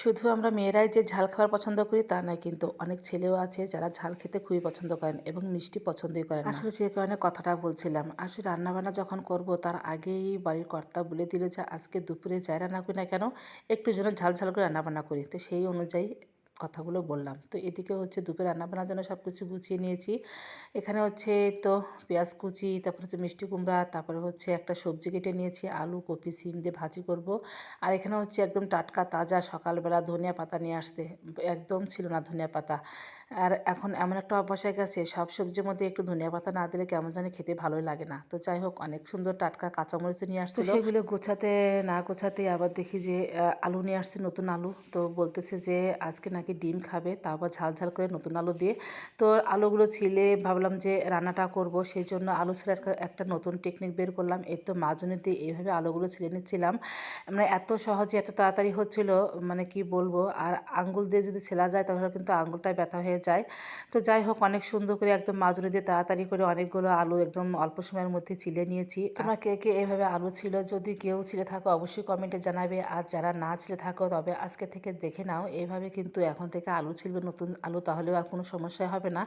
শুধু আমরা মেয়েরাই যে ঝাল খাবার পছন্দ করি তা নয়, কিন্তু অনেক ছেলেও আছে যারা ঝাল খেতে খুবই পছন্দ করেন এবং মিষ্টি পছন্দই করেন আসলে যে কারণে কথাটা বলছিলাম, আসলে রান্নাবান্না যখন করব তার আগেই বাড়ির কর্তা বলে দিল যে আজকে দুপুরে যাই রান্না করি না কেন, একটু যেন ঝাল ঝাল করে রান্নাবান্না করি। তো সেই অনুযায়ী কথাগুলো বললাম। তো এদিকে হচ্ছে দুপুরে রান্নাবান্নার জন্য সব কিছু গুছিয়ে নিয়েছি। এখানে হচ্ছে তো পেঁয়াজ কুচি, তারপর হচ্ছে মিষ্টি কুমড়া, তারপরে হচ্ছে একটা সবজি কেটে নিয়েছি, আলু, কপি, সিম দিয়ে ভাজি করব। আর এখানে হচ্ছে একদম টাটকা, তাজা সকালবেলা ধনিয়া পাতা নিয়ে আসতে, একদম ছিল না ধনিয়া পাতা। আর এখন এমন একটা অভ্যাস হয়ে গেছে সব সবজির মধ্যে একটু ধনিয়া পাতা না দিলে কেমন জানি খেতে ভালোই লাগে না। তো যাই হোক অনেক সুন্দর টাটকা কাঁচামরিচ নিয়ে আসছে সেগুলো গোছাতে না গোছাতে আবার দেখি যে আলু নিয়ে আসছে নতুন আলু। তো বলতেছে যে আজকে নাকি ডিম খাবে তা আবার ঝাল ঝাল করে নতুন আলু দিয়ে। তো আলুগুলো ছিলে ভাবলাম যে রান্নাটা করব সেই জন্য আলু ছেলে একটা নতুন টেকনিক বের করলাম। এর তো মাজনে দিয়ে এইভাবে আলুগুলো ছিলে নিচ্ছিলাম। মানে এত সহজে এত তাড়াতাড়ি হচ্ছিল মানে কি বলব? আর আঙ্গুল দিয়ে যদি ছেলা যায় তাহলে কিন্তু আঙ্গুলটাই ব্যথা হয়ে যায়। তো যাই হোক অনেক সুন্দর করে একদম মাজুরি দিয়ে তাড়াতাড়ি করে অনেকগুলো আলু একদম অল্প সময়ের মধ্যে ছিলে নিয়েছি। তোমরা কে কে এভাবে আলু ছিল যদি কেউ ছিলে থাকো অবশ্যই কমেন্টে জানাবে। আর যারা না ছিলে থাকো তবে আজকে থেকে দেখে নাও এইভাবে কিন্তু এখন থেকে আলু ছিলবে নতুন আলু তাহলেও আর কোনো সমস্যা হবে না।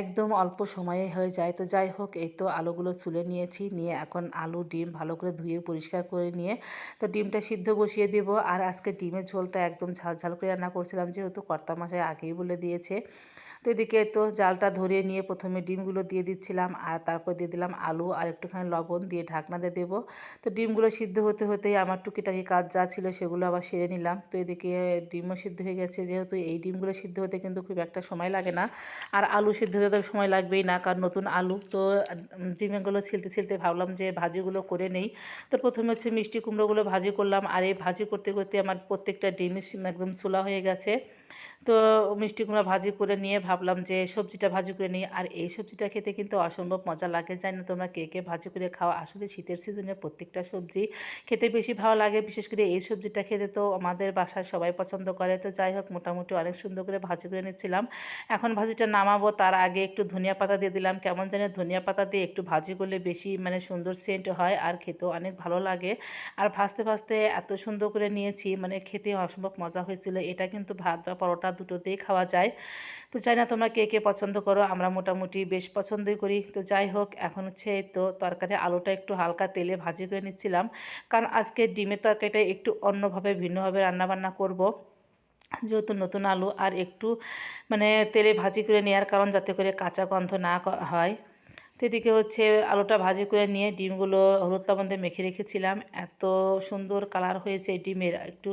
একদম অল্প সময়ে হয়ে যায়। তো যাই হোক এই তো আলুগুলো ছুলে নিয়েছি নিয়ে এখন আলু ডিম ভালো করে ধুয়ে পরিষ্কার করে নিয়ে তো ডিমটা সিদ্ধ বসিয়ে দেব। আর আজকে ডিমের ঝোলটা একদম ঝাল ঝাল করে রান্না করছিলাম যেহেতু কর্তা মশাই আগেই বলে দিয়েছে। তো এদিকে তো জালটা ধরিয়ে নিয়ে প্রথমে ডিমগুলো দিয়ে দিচ্ছিলাম আর তারপর দিয়ে দিলাম আলু আর একটুখানি লবণ দিয়ে ঢাকনা দিয়ে দেবো। তো ডিমগুলো সিদ্ধ হতে হতেই আমার টুকিটাকি কাজ যা ছিল সেগুলো আবার সেরে নিলাম। তো এদিকে ডিমও সিদ্ধ হয়ে গেছে, যেহেতু এই ডিমগুলো সিদ্ধ হতে কিন্তু খুব একটা সময় লাগে না। আর আলু সিদ্ধ হতে সময় লাগবেই না, কারণ নতুন আলু তো ডিমগুলো ছিলতে ছিলতে ভাবলাম যে ভাজিগুলো করে নেই। তো প্রথমে হচ্ছে মিষ্টি কুমড়োগুলো ভাজি করলাম। আর এই ভাজি করতে করতে আমার প্রত্যেকটা ডিম একদম সোলা হয়ে গেছে। তো মিষ্টি কুমড়া ভাজি করে নিয়ে ভাবলাম যে সবজিটা ভাজি করে নিই। আর এই সবজিটা খেতে কিন্তু অসম্ভব মজা লাগে। জানি না তোমরা কে কে ভাজি করে খাওয়া আসলে শীতের সিজনে প্রত্যেকটা সবজি খেতে বেশি ভালো লাগে। বিশেষ করে এই সবজিটা খেতে তো আমাদের বাসায় সবাই পছন্দ করে। তো যাই হোক, মোটামুটি অনেক সুন্দর করে ভাজি করে নিচ্ছিলাম। এখন ভাজিটা নামাবো। তার আগে একটু ধনিয়া পাতা দিয়ে দিলাম। কেমন জানি ধনিয়া পাতা দিয়ে একটু ভাজি করলে বেশি মানে সুন্দর সেন্ট হয় আর খেতেও অনেক ভালো লাগে। আর ভাজতে ভাজতে এত সুন্দর করে নিয়েছি। মানে খেতে অসম্ভব মজা হয়েছিল। এটা কিন্তু ভাত বা পরোটা দুটোতেই খাওয়া যায়। তো চাই না তোমরা কে কে পছন্দ করো, আমরা মোটামুটি বেশ পছন্দই করি। তো যাই হোক, এখন হচ্ছে তো তরকারি আলুটা একটু হালকা তেলে ভাজি করে নিচ্ছিলাম। কারণ আজকে ডিমের তরকারিটা একটু অন্যভাবে, ভিন্নভাবে রান্নাবান্না করব। যেহেতু নতুন আলু, আর একটু মানে তেলে ভাজি করে নেওয়ার কারণ, যাতে করে কাঁচা গন্ধ না হয়। তো এদিকে হচ্ছে আলুটা ভাজি করে নিয়ে ডিমগুলো হলুদ লবণ মেখে রেখেছিলাম। এত সুন্দর কালার হয়েছে ডিমের। একটু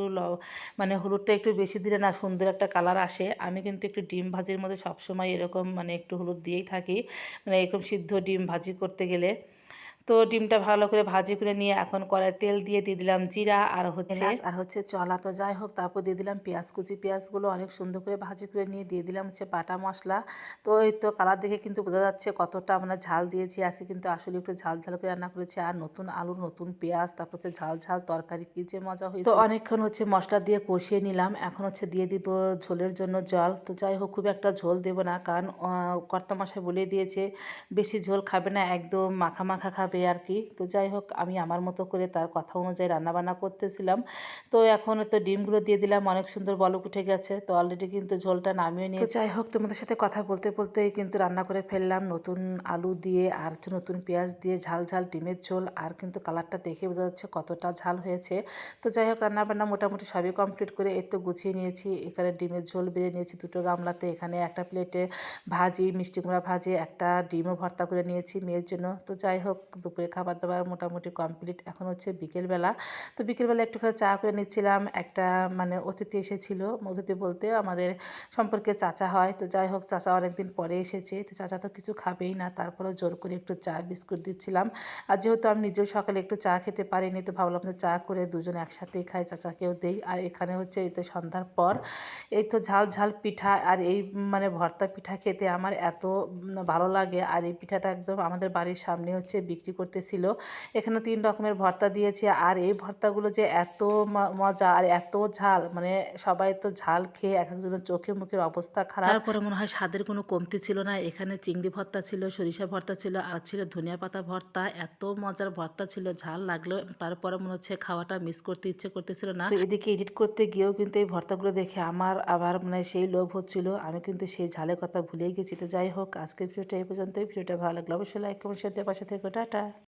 মানে হলুদটা একটু বেশি দিলে না সুন্দর একটা কালার আসে। আমি কিন্তু একটু ডিম ভাজির মধ্যে সবসময় এরকম মানে একটু হলুদ দিয়েই থাকি। মানে এরকম সিদ্ধ ডিম ভাজি করতে গেলে। তো ডিমটা ভালো করে ভাজি করে নিয়ে এখন কড়াই তেল দিয়ে দিয়ে দিলাম জিরা আর হচ্ছে আর হচ্ছে চলা তো যাই হোক তারপর দিয়ে দিলাম পেঁয়াজ কুচি। পেঁয়াজগুলো অনেক সুন্দর করে ভাজি করে নিয়ে দিয়ে দিলাম হচ্ছে বাটা মশলা। তো এই তো কালার দেখে কিন্তু বোঝা যাচ্ছে কতটা আমরা ঝাল দিয়েছি আজকে কিন্তু আসলে একটু ঝাল ঝাল করে রান্না করেছি। আর নতুন আলু নতুন পেঁয়াজ তারপর হচ্ছে ঝাল ঝাল তরকারি কী যে মজা হয়েছে। তো অনেকক্ষণ হচ্ছে মশলা দিয়ে কষিয়ে নিলাম এখন হচ্ছে দিয়ে দিব ঝোলের জন্য জল। তো যাই হোক খুব একটা ঝোল দেবো না কারণ কর্তা মশাই বলে দিয়েছে বেশি ঝোল খাবে না একদম মাখা মাখা খাবে। হবে আর কি তো যাই হোক আমি আমার মতো করে তার কথা অনুযায়ী রান্নাবান্না করতেছিলাম। তো এখন তো ডিমগুলো দিয়ে দিলাম অনেক সুন্দর বলক উঠে গেছে। তো অলরেডি কিন্তু ঝোলটা নামিয়ে নিয়ে যাই হোক তোমাদের সাথে কথা বলতে বলতে কিন্তু রান্না করে ফেললাম। নতুন আলু দিয়ে আর নতুন পেঁয়াজ দিয়ে ঝাল ঝাল ডিমের ঝোল। আর কিন্তু কালারটা দেখে বোঝা যাচ্ছে কতটা ঝাল হয়েছে। তো যাই হোক রান্নাবান্না মোটামুটি সবই কমপ্লিট করে এর তো গুছিয়ে নিয়েছি। এখানে ডিমের ঝোল বেড়ে নিয়েছি দুটো গামলাতে। এখানে একটা প্লেটে ভাজি মিষ্টি কুমড়া ভাজি একটা ডিমও ভর্তা করে নিয়েছি মেয়ের জন্য। তো যাই হোক দুপুরে খাবার দাবার মোটামুটি কমপ্লিট। এখন হচ্ছে বিকেলবেলা। তো বিকেলবেলা একটুখানি চা করে নিচ্ছিলাম। একটা মানে অতিথি এসেছিল। অতিথি বলতে আমাদের সম্পর্কে চাচা হয়। তো যাই হোক, চাচা অনেকদিন পরে এসেছে। তো চাচা তো কিছু খাবেই না। তারপরেও জোর করে একটু চা, বিস্কুট দিচ্ছিলাম। আর যেহেতু আমি নিজেও সকালে একটু চা খেতে পারিনি, তো ভাবলাম যে চা করে দুজন একসাথেই খাই, চাচাকেও দেই। আর এখানে হচ্ছে এই তো সন্ধ্যার পর। এই তো ঝাল ঝাল পিঠা। আর এই মানে ভর্তা পিঠা খেতে আমার এত ভালো লাগে। আর এই পিঠাটা একদম আমাদের বাড়ির সামনে হচ্ছে বিক্রি করতেছিল। এখানে তিন রকমের ভর্তা দিয়েছে। আর এই ভর্তাগুলো যে এত মজা আর এত ঝাল মানে সবাই তো ঝাল খেয়ে এক একজনের চোখে মুখের অবস্থা খারাপ। তারপরে মনে হয় স্বাদের কোনো কমতি ছিল না। এখানে চিংড়ি ভর্তা ছিল সরিষা ভর্তা ছিল আর ছিল ধনিয়া পাতা ভর্তা। এত মজার ভর্তা ছিল ঝাল লাগল। তারপরে মনে হচ্ছে খাওয়াটা মিস করতে ইচ্ছে করতেছিল না। তো এদিকে এডিট করতে গিয়েও কিন্তু এই ভর্তাগুলো দেখে আমার আবার মানে সেই লোভ হচ্ছিল। আমি কিন্তু সেই ঝালের কথা ভুলেই গেছি। তো যাই হোক আজকের ভিডিওটা এই পর্যন্তই। ভিডিওটা ভালো লাগল অবশ্যই লাইক কমেন্ট শেয়ার দিয়ে পাশে থেকে। টাটা।